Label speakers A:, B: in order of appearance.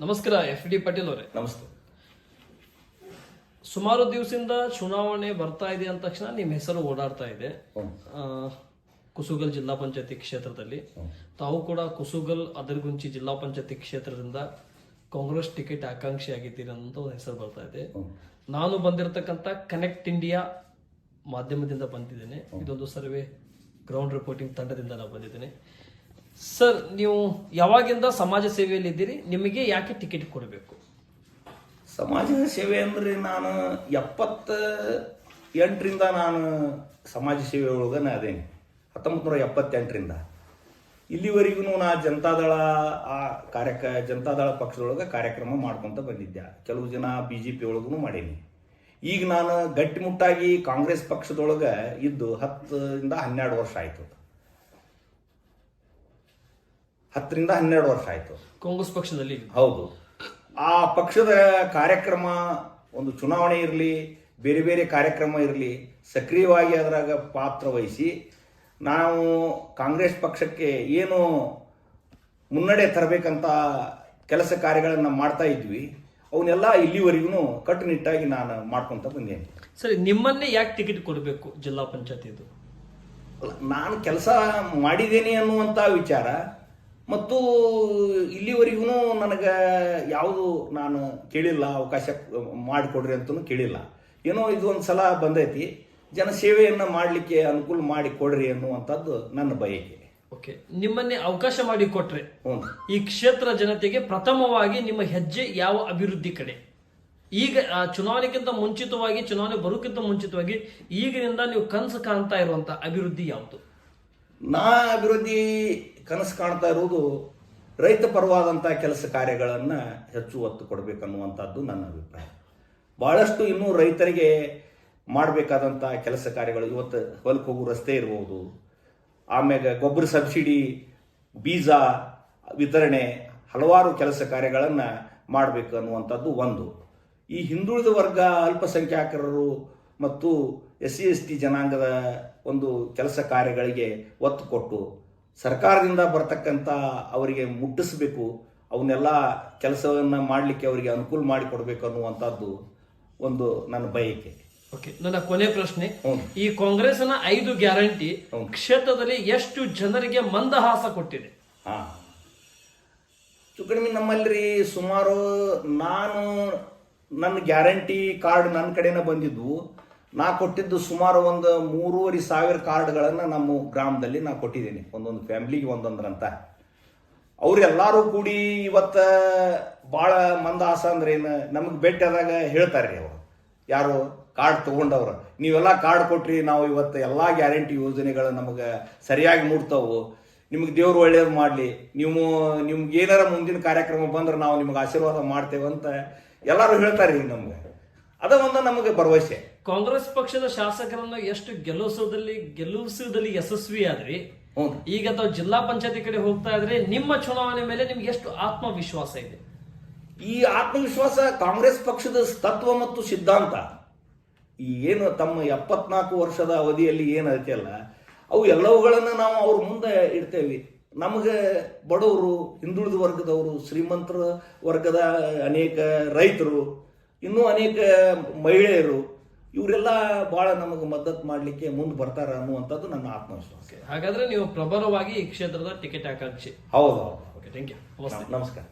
A: ನಮಸ್ಕಾರ F D Patil ಅವರೇ.
B: ನಮಸ್ತೆ.
A: ಸುಮಾರು ದಿವಸದಿಂದ ಚುನಾವಣೆ ಬರ್ತಾ ಇದೆ ಅಂದ ತಕ್ಷಣ ನಿಮ್ಮ ಹೆಸರು ಓಡಾಡ್ತಾ ಇದೆ. ಕುಸುಗಲ್ ಜಿಲ್ಲಾ ಪಂಚಾಯತಿ ಕ್ಷೇತ್ರದಲ್ಲಿ. ತಾವು ಕೂಡ ಕುಸುಗಲ್ ಅದರ್ಗುಂಚಿ ಜಿಲ್ಲಾ ಪಂಚಾಯತಿ ಕ್ಷೇತ್ರದಿಂದ ಕಾಂಗ್ರೆಸ್ ಟಿಕೆಟ್ ಆಕಾಂಕ್ಷಿ ಆಗಿದ್ದೀರಿ ಅಂತ ಒಂದು ಹೆಸರು ಬರ್ತಾ ಇದೆ. ನಾನು ಬಂದಿರತಕ್ಕಂತ ಕನೆಕ್ಟ್ ಇಂಡಿಯಾ ಮಾಧ್ಯಮದಿಂದ ಬಂದಿದ್ದೇನೆ. ಇದೊಂದು ಸರ್ವೆ ಗ್ರೌಂಡ್ ರಿಪೋರ್ಟಿಂಗ್ ತಂಡದಿಂದ ನಾನು ಬಂದಿದ್ದೇನೆ. ಸರ್, ನೀವು ಯಾವಾಗಿಂದ ಸಮಾಜ ಸೇವೆಯಲ್ಲಿ ಇದ್ದೀರಿ? ನಿಮಗೆ ಯಾಕೆ ಟಿಕೆಟ್ ಕೊಡಬೇಕು?
B: ಸಮಾಜ ಸೇವೆ ಅಂದ್ರೆ ನಾನು ಎಪ್ಪತ್ತ ಎಂಟರಿಂದ ನಾನು ಸಮಾಜ ಸೇವೆ ಒಳಗನೆ ಅದೇನೆ. ಹತ್ತೊಂಬತ್ತು ನೂರ ಎಪ್ಪತ್ತೆಂಟರಿಂದ ಇಲ್ಲಿವರೆಗೂ ನಾ ಜನತಾದಳ, ಆ ಕಾರ್ಯಕ, ಜನತಾದಳ ಪಕ್ಷದೊಳಗೆ ಕಾರ್ಯಕ್ರಮ ಮಾಡ್ಕೊತ ಬಂದಿದ್ದೆ. ಕೆಲವು ಜನ ಬಿ ಜೆ ಪಿ ಒಳಗೂ ಮಾಡೀನಿ. ಈಗ ನಾನು ಗಟ್ಟಿಮುಟ್ಟಾಗಿ ಕಾಂಗ್ರೆಸ್ ಪಕ್ಷದೊಳಗೆ ಇದ್ದು ಹತ್ತರಿಂದ ಹನ್ನೆರಡು ವರ್ಷ ಆಯಿತು ಹತ್ತರಿಂದ ಹನ್ನೆರಡು ವರ್ಷ ಆಯಿತು.
A: ಕಾಂಗ್ರೆಸ್ ಪಕ್ಷದಲ್ಲಿ?
B: ಹೌದು. ಆ ಪಕ್ಷದ ಕಾರ್ಯಕ್ರಮ ಒಂದು ಚುನಾವಣೆ ಇರಲಿ ಬೇರೆ ಬೇರೆ ಕಾರ್ಯಕ್ರಮ ಇರಲಿ ಸಕ್ರಿಯವಾಗಿ ಅದರಾಗ ಪಾತ್ರ ವಹಿಸಿ ನಾವು ಕಾಂಗ್ರೆಸ್ ಪಕ್ಷಕ್ಕೆ ಏನು ಮುನ್ನಡೆ ತರಬೇಕಂತ ಕೆಲಸ ಕಾರ್ಯಗಳನ್ನು ಮಾಡ್ತಾ ಇದ್ವಿ. ಅವನ್ನೆಲ್ಲ ಇಲ್ಲಿವರೆಗೂ ಕಟ್ಟುನಿಟ್ಟಾಗಿ ನಾನು ಮಾಡ್ಕೊಂತ ಬಂದೇನೆ.
A: ಸರಿ ನಿಮ್ಮನ್ನೇ ಯಾಕೆ ಟಿಕೆಟ್ ಕೊಡಬೇಕು ಜಿಲ್ಲಾ ಪಂಚಾಯತಿದು?
B: ಅಲ್ಲ, ನಾನು ಕೆಲಸ ಮಾಡಿದ್ದೇನೆ ಅನ್ನುವಂಥ ವಿಚಾರ ಮತ್ತು ಇಲ್ಲಿವರೆಗೂ ನನಗೆ ಯಾವುದು ನಾನು ಕೇಳಿಲ್ಲ ಅವಕಾಶ ಮಾಡಿಕೊಡ್ರಿ ಅಂತಲೂ ಕೇಳಿಲ್ಲ. ಏನೋ ಇದು ಒಂದು ಸಲ ಬಂದೈತಿ ಜನ ಜನಸೇವೆಯನ್ನು ಮಾಡಲಿಕ್ಕೆ ಅನುಕೂಲ ಮಾಡಿ ಕೊಡ್ರಿ ಅನ್ನುವಂಥದ್ದು ನನ್ನ ಬಯಕೆ.
A: ಓಕೆ ನಿಮ್ಮನ್ನೇ ಅವಕಾಶ ಮಾಡಿ ಕೊಟ್ರೆ ಈ ಕ್ಷೇತ್ರ ಜನತೆಗೆ ಪ್ರಥಮವಾಗಿ ನಿಮ್ಮ ಹೆಜ್ಜೆ ಯಾವ ಅಭಿವೃದ್ಧಿ ಕಡೆ? ಈಗ ಚುನಾವಣೆಗಿಂತ ಮುಂಚಿತವಾಗಿ ಚುನಾವಣೆ ಬರೋಕ್ಕಿಂತ ಮುಂಚಿತವಾಗಿ ಈಗಿನಿಂದ ನೀವು ಕನಸು ಕಾಣ್ತಾ ಇರುವಂತ ಅಭಿವೃದ್ಧಿ ಯಾವುದು?
B: ನಾ ಅಭಿವೃದ್ಧಿ ಕನಸು ಕಾಣ್ತಾ ಇರುವುದು ರೈತ ಪರವಾದಂಥ ಕೆಲಸ ಕಾರ್ಯಗಳನ್ನು ಹೆಚ್ಚು ಒತ್ತು ಕೊಡಬೇಕನ್ನುವಂಥದ್ದು ನನ್ನ ಅಭಿಪ್ರಾಯ. ಭಾಳಷ್ಟು ಇನ್ನೂ ರೈತರಿಗೆ ಮಾಡಬೇಕಾದಂಥ ಕೆಲಸ ಕಾರ್ಯಗಳು ಇವತ್ತು ಹೊಲಕ್ಕೆ ಹೋಗು ರಸ್ತೆ ಇರ್ಬೋದು. ಆಮ್ಯಾಗ ಗೊಬ್ಬರ ಸಬ್ಸಿಡಿ, ಬೀಜ ವಿತರಣೆ ಹಲವಾರು ಕೆಲಸ ಕಾರ್ಯಗಳನ್ನು ಮಾಡಬೇಕು ಅನ್ನುವಂಥದ್ದು ಒಂದು. ಈ ಹಿಂದುಳಿದ ವರ್ಗ ಅಲ್ಪಸಂಖ್ಯಾತರರು ಮತ್ತು ಎಸ್ ಸಿ ಎಸ್ ಟಿ ಜನಾಂಗದ ಒಂದು ಕೆಲಸ ಕಾರ್ಯಗಳಿಗೆ ಒತ್ತು ಕೊಟ್ಟು ಸರ್ಕಾರದಿಂದ ಬರತಕ್ಕಂಥ ಅವರಿಗೆ ಮುಟ್ಟಿಸಬೇಕು ಅವನ್ನೆಲ್ಲ ಕೆಲಸವನ್ನು ಮಾಡಲಿಕ್ಕೆ ಅವರಿಗೆ ಅನುಕೂಲ ಮಾಡಿಕೊಡ್ಬೇಕು ಅನ್ನುವಂಥದ್ದು ಒಂದು ನನ್ನ ಬಯಕೆ
A: ಓಕೆ ನನ್ನ ಕೊನೆ ಪ್ರಶ್ನೆ. ಈ ಕಾಂಗ್ರೆಸ್ನ ಐದು ಗ್ಯಾರಂಟಿ. ಕ್ಷೇತ್ರದಲ್ಲಿ ಎಷ್ಟು ಜನರಿಗೆ ಮಂದಹಾಸ ಕೊಟ್ಟಿದೆ
B: ಹಾಂ ಕಡಿಮೆ ನಮ್ಮಲ್ಲಿ ಸುಮಾರು ನಾನು ನನ್ನ ಗ್ಯಾರಂಟಿ ಕಾರ್ಡ್ ನನ್ನ ಕಡೆನೇ ಬಂದಿದ್ವು ನಾ ಕೊಟ್ಟಿದ್ದು ಸುಮಾರು ಒಂದು ಮೂರುವರೆ ಸಾವಿರ ಕಾರ್ಡ್ಗಳನ್ನು ನಮ್ಮ ಗ್ರಾಮದಲ್ಲಿ ನಾ ಕೊಟ್ಟಿದ್ದೀನಿ. ಒಂದೊಂದು ಫ್ಯಾಮ್ಲಿಗೆ ಒಂದೊಂದ್ರಂತ. ಅವರೆಲ್ಲರೂ ಕೂಡಿ ಇವತ್ತು ಭಾಳ ಮಂದಹಾಸ ಅಂದ್ರೆ ಏನು, ನಮಗೆ ಭೇಟಿಯಾದಾಗ ಹೇಳ್ತಾರೆ ರೀ ಅವರು. ಯಾರು ಕಾರ್ಡ್ ತೊಗೊಂಡವ್ರು. ನೀವೆಲ್ಲ ಕಾರ್ಡ್ ಕೊಟ್ರಿ, ನಾವು ಇವತ್ತು ಎಲ್ಲ ಗ್ಯಾರಂಟಿ ಯೋಜನೆಗಳು ನಮಗೆ ಸರಿಯಾಗಿ ಮೂಡ್ತಾವು. ನಿಮಗೆ ದೇವ್ರು ಒಳ್ಳೇದು ಮಾಡಲಿ. ನೀವು, ನಿಮ್ಗೆ ಏನಾರ ಮುಂದಿನ ಕಾರ್ಯಕ್ರಮ ಬಂದ್ರೆ ನಾವು ನಿಮ್ಗೆ ಆಶೀರ್ವಾದ ಮಾಡ್ತೇವೆ ಅಂತ ಎಲ್ಲರೂ ಹೇಳ್ತಾರೆ ರೀ ನಮ್ಗೆ. ಅದ ಒಂದು ನಮಗೆ ಭರವಸೆ.
A: ಕಾಂಗ್ರೆಸ್ ಪಕ್ಷದ ಶಾಸಕರನ್ನ ಎಷ್ಟು ಗೆಲ್ಲಿಸೋದಲ್ಲಿ ಗೆಲ್ಲಿಸೋದಲ್ಲಿ ಯಶಸ್ವಿ ಆದ್ರಿ ಈಗ ತಾವು ಜಿಲ್ಲಾ ಪಂಚಾಯತಿ ಕಡೆ ಹೋಗ್ತಾ ಇದ್ರೆ ನಿಮ್ಮ ಚುನಾವಣೆ ಮೇಲೆ ನಿಮ್ಗೆ ಎಷ್ಟು ಆತ್ಮವಿಶ್ವಾಸ ಇದೆ?
B: ಈ ಆತ್ಮವಿಶ್ವಾಸ ಕಾಂಗ್ರೆಸ್ ಪಕ್ಷದ ತತ್ವ ಮತ್ತು ಸಿದ್ಧಾಂತ. ಈ ಏನು ತಮ್ಮ ಎಪ್ಪತ್ನಾಲ್ಕು ವರ್ಷದ ಅವಧಿಯಲ್ಲಿ ಏನು ಐತೆಯಲ್ಲ ಅವು ಎಲ್ಲವುಗಳನ್ನು ನಾವು ಅವ್ರ ಮುಂದೆ ಇಡ್ತೇವೆ. ನಮಗೆ ಬಡವರು ಹಿಂದುಳಿದ ವರ್ಗದವರು ಶ್ರೀಮಂತರ ವರ್ಗದ ಅನೇಕ ರೈತರು ಇನ್ನೂ ಅನೇಕ ಮಹಿಳೆಯರು ಇವರೆಲ್ಲ ಬಹಳ ನಮಗೆ ಮದ್ದತ್ ಮಾಡಲಿಕ್ಕೆ ಮುಂದೆ ಬರ್ತಾರ ಅನ್ನುವಂಥದ್ದು ನನ್ನ ಆತ್ಮವಿಶ್ವಾಸ.
A: ಹಾಗಾದ್ರೆ ನೀವು ಪ್ರಬಲವಾಗಿ ಈ ಕ್ಷೇತ್ರದ ಟಿಕೆಟ್ ಆಕಾಂಕ್ಷಿ.
B: ಹೌದು. ಹೌದು
A: ಓಕೆ ಥ್ಯಾಂಕ್ ಯು
B: ನಮಸ್ಕಾರ